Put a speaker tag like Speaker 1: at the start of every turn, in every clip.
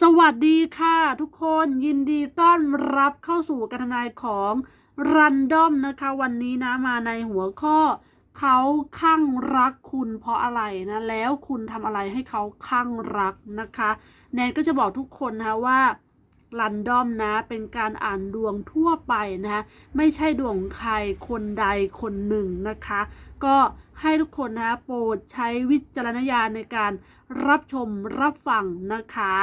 Speaker 1: สวัสดีค่ะทุกคนยินดีต้อนรับเข้าสู่การทำนายของรันดอมนะคะ วันนี้นะมาในหัวข้อเขาข้างรักคุณเพราะอะไรนะแล้วคุณทำอะไรให้เขาข้างรักนะคะแนนก็จะบอกทุกคนนะคะว่ารันดอมนะเป็นการอ่านดวงทั่วไปนะคะไม่ใช่ดวงใครคนใดคนหนึ่งนะคะ ก็ให้ทุกคนนะโปรดใช้วิจารณญาณในการรับชมรับฟังนะคะ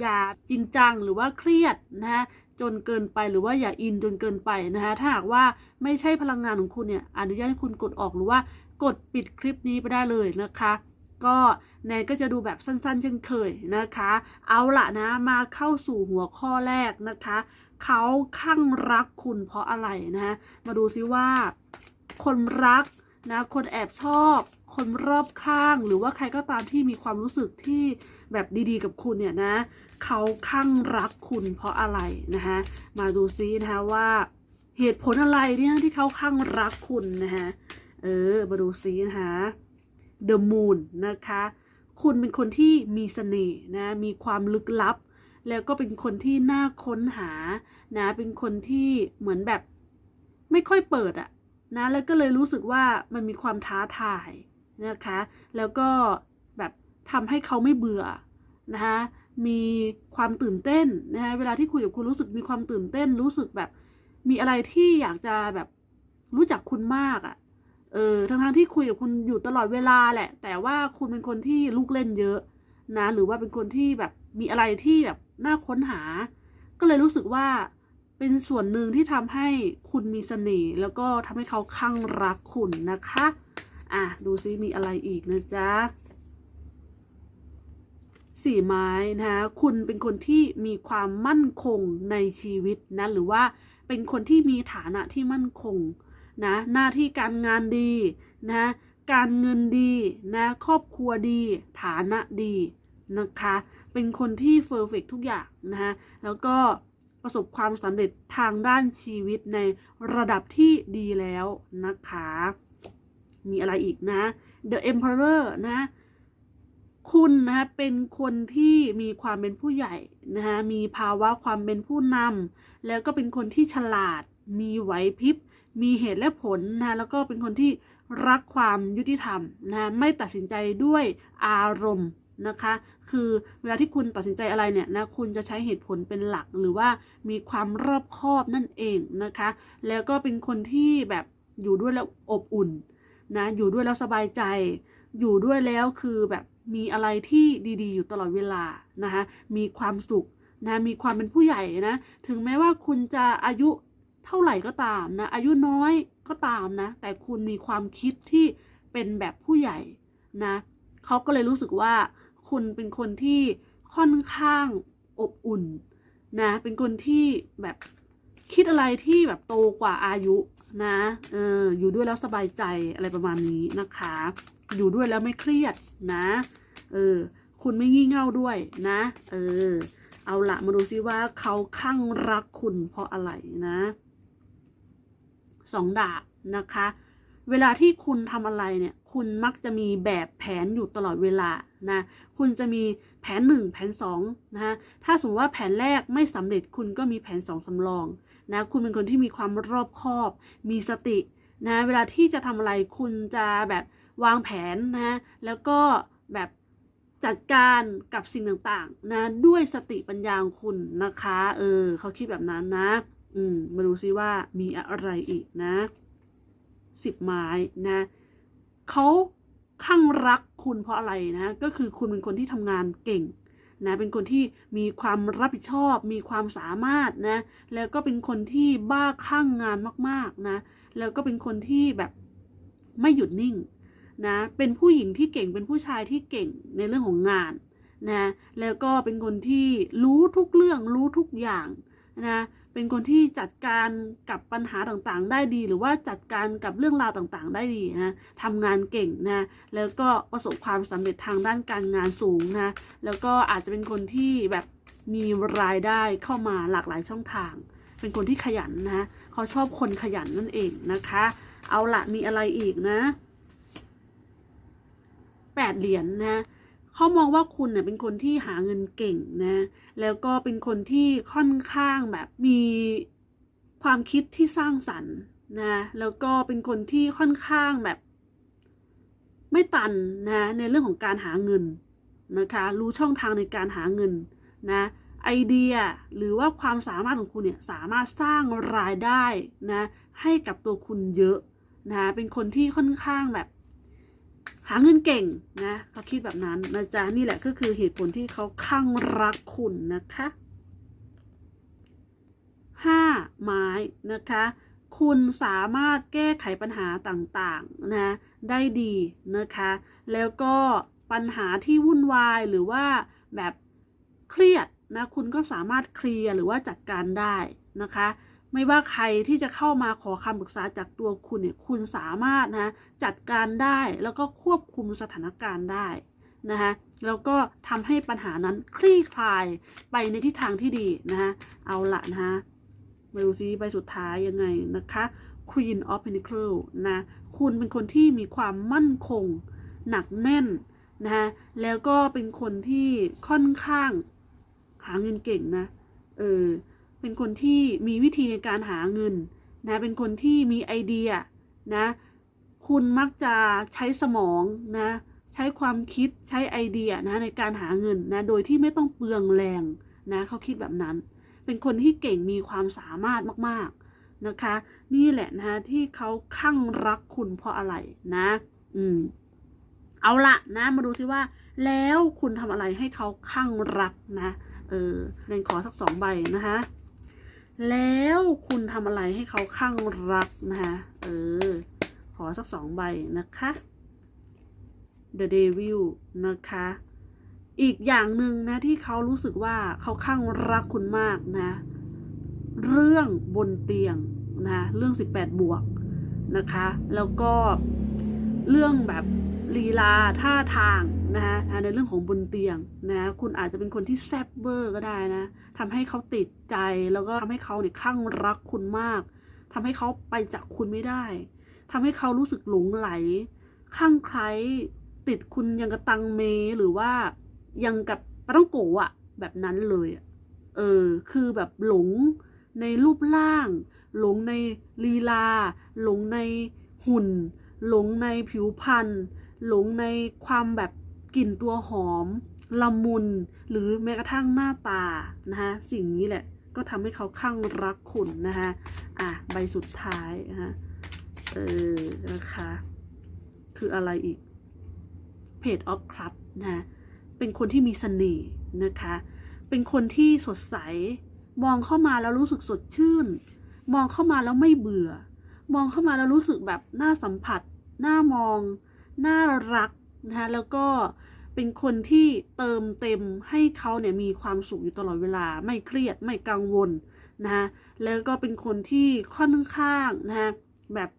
Speaker 1: อย่าจริงจังหรือว่าเครียดนะฮะจนเกินไปหรือว่าอย่าอินจนเกินไปนะฮะถ้าหากว่าไม่ใช่พลังงานของคุณเนี่ยอนุญาตให้คุณกดออกหรือว่ากดปิดคลิปนี้ไปได้เลยนะคะ ก็แนนก็จะดูแบบสั้นๆ เช่นเคยนะคะ เอาละนะมาเข้าสู่หัวข้อแรกนะคะ เขาข้างรักคุณเพราะอะไรนะฮะมาดูซิว่า คนรักนะคนแอบชอบ คนรอบข้าง หรือว่าใครก็ตามที่มีความรู้สึกที่แบบดีๆ กับคุณเนี่ยนะเขาข้างรักคุณเพราะอะไรนะคะมาดูซินะคะว่าเหตุผลอะไรเนี่ยที่เขาข้างรักคุณนะคะเออมาดูซินะคะ The Moon นะคะ คุณเป็นคนที่มีเสน่ห์นะมีความลึกลับ แล้วก็เป็นคนที่น่าค้นหานะเป็นคนที่เหมือนแบบไม่ค่อยเปิดอะนะแล้วก็เลยรู้สึกว่ามันมีความท้าทาย นะคะ แล้วก็แบบทำให้เขาไม่เบื่อนะคะมีความตื่นเต้นนะคะเวลาที่คุยกับคุณรู้สึกมีความตื่นเต้น รู้สึกแบบ มีอะไรที่อยากจะแบบรู้จักคุณมากอะ่ะ เออทั้งทที่คุยกับคุณอยู่ตลอดเวลาแหละ แต่ว่าคุณเป็นคนที่ลูกเล่นเยอะนะ หรือว่าเป็นคนที่แบบมีอะไรที่แบบน่าค้นหา ก็เลยรู้สึกว่าเป็นส่วนหนึ่งที่ทำให้คุณมีเสน่ห์แล้วก็ทำให้เขาข้างรักคุณนะคะ อะ ดูซิมีอะไรอีกนะจ๊ะสี่ไม้นะคะคุณเป็นคนที่มีความมั่นคงในชีวิตนะหรือว่าเป็นคนที่มีฐานะที่มั่นคงนะหน้าที่การงานดีนะการเงินดีนะครอบครัวดีฐานะดีนะคะเป็นคนที่เฟอร์เฟกทุกอย่างนะคะแล้วก็ประสบความสำเร็จทางด้านชีวิตในระดับที่ดีแล้วนะคะ มีอะไรอีกนะ The Emperor นะ คุณนะเป็นคนที่มีความเป็นผู้ใหญ่นะคะมีภาวะความเป็นผู้นำแล้วก็เป็นคนที่ฉลาด มีไหวพริบ มีเหตุและผลนะแล้วก็เป็นคนที่รักความยุติธรรมนะไม่ตัดสินใจด้วยอารมณ์นะคะ คือเวลาที่คุณตัดสินใจอะไรเนี่ยนะคุณจะใช้เหตุผลเป็นหลักหรือว่ามีความรอบคอบนั่นเองนะคะ แล้วก็เป็นคนที่แบบอยู่ด้วยแล้วอบอุ่น นะอยู่ด้วยแล้วสบายใจ อยู่ด้วยแล้วคือแบบมีอะไรที่ดีๆ อยู่ตลอดเวลานะคะมีความสุขนะมีความเป็นผู้ใหญ่นะถึงแม้ว่าคุณจะอายุเท่าไหร่ก็ตามนะอายุน้อยก็ตามนะ แต่คุณมีความคิดที่เป็นแบบผู้ใหญ่นะเขาก็เลยรู้สึกว่าคุณเป็นคนที่ค่อนข้างอบอุ่นนะเป็นคนที่แบบคิดอะไรที่แบบโตกว่าอายุ นะเอออยู่ด้วยแล้วสบายใจอะไรประมาณนี้นะคะ อยู่ด้วยแล้วไม่เครียดนะเออคุณไม่งี่เง่าด้วยนะเออเอาละมาดูซิว่าเขาข้างรักคุณเพราะอะไรนะสองดาบนะคะ เวลาที่คุณทำอะไรเนี่ย คุณมักจะมีแบบแผนอยู่ตลอดเวลา นะคุณจะมีแผนหนึ่งแผนสองนะฮะถ้าสมมติว่าแผนแรกไม่สำเร็จคุณก็มีแผนสองสำรองนะคุณเป็นคนที่มีความรอบคอบ มีสตินะเวลาที่จะทำอะไรคุณจะแบบวางแผนนะแล้วก็แบบจัดการกับสิ่งต่างๆนะด้วยสติปัญญาของคุณนะคะ เออเขาคิดแบบนั้นนะ อืมมาดูซิว่ามีอะไรอีกนะสิบไม้นะเขา ข้างรักคุณเพราะอะไรนะก็คือคุณเป็นคนที่ทำงานเก่งนะเป็นคนที่มีความรับผิดชอบ มีความสามารถนะแล้วก็เป็นคนที่บ้าข้างงานมากๆนะแล้วก็เป็นคนที่แบบไม่หยุดนิ่งนะเป็นผู้หญิงที่เก่งเป็นผู้ชายที่เก่งในเรื่องของงานนะแล้วก็เป็นคนที่รู้ทุกเรื่องรู้ทุกอย่างนะ เป็นคนที่จัดการกับปัญหาต่างๆ ได้ดี หรือว่าจัดการกับเรื่องราวต่างๆ ได้ดีนะทำงานเก่งนะแล้วก็ประสบความสำเร็จทางด้านการงานสูงนะแล้วก็อาจจะเป็นคนที่แบบมีรายได้เข้ามาหลากหลายช่องทาง เป็นคนที่ขยันนะเขาชอบคนขยันนั่นเองนะคะ เอาละมีอะไรอีกนะแปดเหรียญนะ เขามองว่าคุณเนี่ยเป็นคนที่หาเงินเก่งนะ แล้วก็เป็นคนที่ค่อนข้างแบบมีความคิดที่สร้างสรรค์นะ แล้วก็เป็นคนที่ค่อนข้างแบบ ไม่ตันนะ ในเรื่องของการหาเงินนะคะ รู้ช่องทางในการหาเงินนะ ไอเดียหรือว่าความสามารถของคุณเนี่ยสามารถสร้างรายได้นะ ให้กับตัวคุณเยอะนะ เป็นคนที่ค่อนข้างแบบ หาเงินเก่งนะเขาคิดแบบนั้นนะจ๊ะนี่แหละก็คือเหตุผลที่เขาข้างรักคุณนะคะห้าไม้นะคะ คุณสามารถแก้ไขปัญหาต่างๆนะได้ดีนะคะ แล้วก็ปัญหาที่วุ่นวายหรือว่าแบบเครียดนะคุณก็สามารถเคลียร์หรือว่าจัดการได้นะคะ ไม่ว่าใครที่จะเข้ามาขอคำปรึกษาจากตัวคุณเนี่ยคุณสามารถนะจัดการได้แล้วก็ควบคุมสถานการณ์ได้นะคะแล้วก็ทำให้ปัญหานั้นคลี่คลายไปในทิศทางที่ดีนะคะเอาละนะคะมาดูซิใบสุดท้ายยังไงนะคะ Queen of Pentacles นะคุณเป็นคนที่มีความมั่นคง หนักแน่นนะคะแล้วก็เป็นคนที่ค่อนข้างหาเงินเก่งนะเออ เป็นคนที่มีวิธีในการหาเงินนะเป็นคนที่มีไอเดียนะคุณมักจะใช้สมองนะใช้ความคิดใช้ไอเดียนะในการหาเงินนะโดยที่ไม่ต้องเปลืองแรงนะเขาคิดแบบนั้น เป็นคนที่เก่งมีความสามารถมากๆนะคะ นี่แหละนะที่เขาข้างรักคุณเพราะอะไรนะ อืมเอาละนะมาดูซิว่า แล้วคุณทำอะไรให้เขาข้างรักนะเออเรนขอสักสองใบนะคะ แล้วคุณทำอะไรให้เขาข้างรักนะคะเออ ขอสักสองใบนะคะ The Devil นะคะ อีกอย่างหนึ่งนะที่เขารู้สึกว่าเขาข้างรักคุณมากนะ เรื่องบนเตียงนะ เรื่อง 18 บวกนะคะ แล้วก็เรื่องแบบ ลีลาท่าทางนะคะในเรื่องของบนเตียงนะคุณอาจจะเป็นคนที่แซบเบอร์ก็ได้นะทำให้เขาติดใจแล้วก็ทำให้เขาเนี่ยข้างรักคุณมากทำให้เขาไปจากคุณไม่ได้ทำให้เขารู้สึกหลงไหลข้างใครติดคุณยังกระตังเมหรือว่ายังกับปต้องโกะอะแบบนั้นเลยเออคือแบบหลงในรูปร่าง หลงในลีลา หลงในหุ่น หลงในผิวพรรณ หลงในความแบบกลิ่นตัวหอมละมุนหรือแม้กระทั่งหน้าตานะคะสิ่งนี้แหละก็ทำให้เขาข้างรักคุณนะคะอะใบสุดท้ายนะคะเออนะคะ คืออะไรอีกเพจออฟคลับนะเป็นคนที่มีเสน่ห์นะคะ เป็นคนที่สดใส มองเข้ามาแล้วรู้สึกสดชื่น มองเข้ามาแล้วไม่เบื่อ มองเข้ามาแล้วรู้สึกแบบน่าสัมผัส น่ามอง น่ารักนะคะแล้วก็เป็นคนที่เติมเต็มให้เขาเนี่ยมีความสุขอยู่ตลอดเวลา ไม่เครียดไม่กังวลนะคะแล้วก็เป็นคนที่ค่อนข้างนะคะแบบ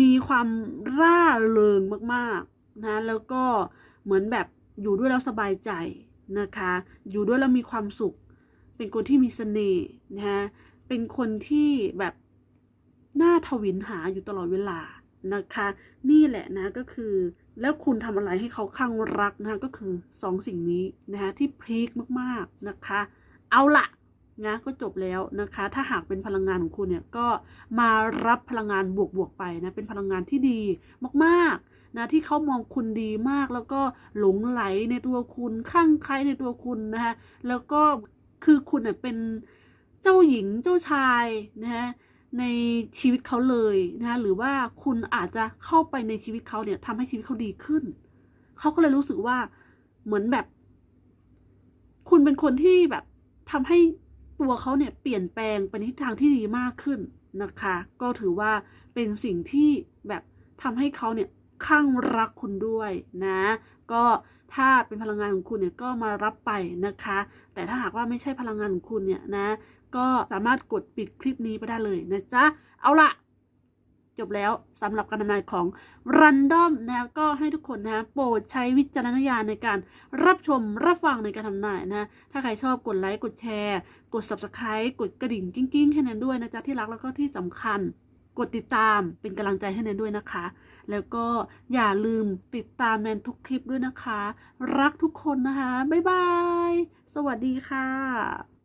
Speaker 1: มีความร่าเริงมากๆนะแล้วก็เหมือนแบบอยู่ด้วยแล้วสบายใจนะคะ อยู่ด้วยแล้วมีความสุข เป็นคนที่มีเสน่ห์นะคะเป็นคนที่แบบน่าทวินหาอยู่ตลอดเวลา นะคะ นี่แหละนะก็คือ แล้วคุณทำอะไรให้เขาข้างรักนะคะก็คือสองสิ่งนี้นะคะที่พลิกมากๆนะคะ เอาละนะก็จบแล้วนะคะ ถ้าหากเป็นพลังงานของคุณเนี่ยก็มารับพลังงานบวกๆไปนะเป็นพลังงานที่ดีมากๆนะที่เขามองคุณดีมากแล้วก็หลงไหลในตัวคุณข้างใครในตัวคุณนะคะแล้วก็คือคุณเน่ยเป็นเจ้าหญิงเจ้าชายนะคะ ในชีวิตเขาเลยนะคะหรือว่าคุณอาจจะเข้าไปในชีวิตเขาเนี่ยทำให้ชีวิตเขาดีขึ้น เขาก็เลยรู้สึกว่าเหมือนแบบ คุณเป็นคนที่แบบทำให้ตัวเขาเนี่ยเปลี่ยนแปลงไปในทิศทางที่ดีมากขึ้นนะคะ ก็ถือว่าเป็นสิ่งที่แบบทำให้เขาเนี่ยข้างรักคุณด้วยนะ ก็ถ้าเป็นพลังงานของคุณเนี่ยก็มารับไปนะคะ แต่ถ้าหากว่าไม่ใช่พลังงานของคุณเนี่ยนะ ก็สามารถกดปิดคลิปนี้ไปได้เลยนะจ๊ะ เอาละจบแล้วสำหรับการทำนายของ Random นะก็ให้ทุกคนนะโปรดใช้วิจารณญาณในการรับชมรับฟังในการทำนายนะถ้าใครชอบกดไลค์กดแชร์ กด Subscribe กดกระดิ่งกิ้งๆให้แนนด้วยนะจ๊ะที่รักแล้วก็ที่สำคัญ กดติดตามเป็นกำลังใจให้แนนด้วยนะคะ แล้วก็อย่าลืมติดตามแนนทุกคลิปด้วยนะคะ รักทุกคนนะคะ บ๊ายบาย สวัสดีค่ะ